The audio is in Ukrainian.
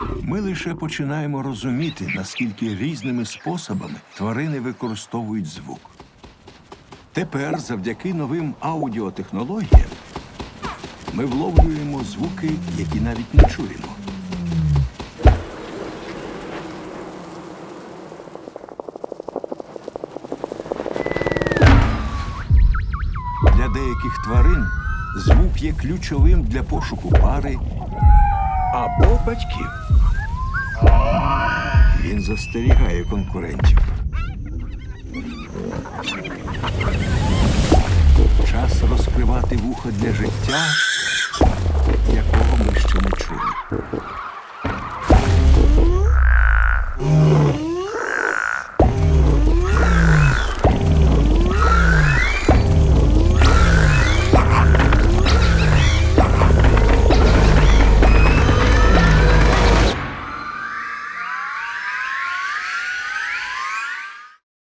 Ми лише починаємо розуміти, наскільки різними способами тварини використовують звук. Тепер, завдяки новим аудіотехнологіям, ми вловлюємо звуки, які навіть не чуємо. Для деяких тварин звук є ключовим для пошуку пари або батьків. Він застерігає конкурентів. Час розкривати вухо для життя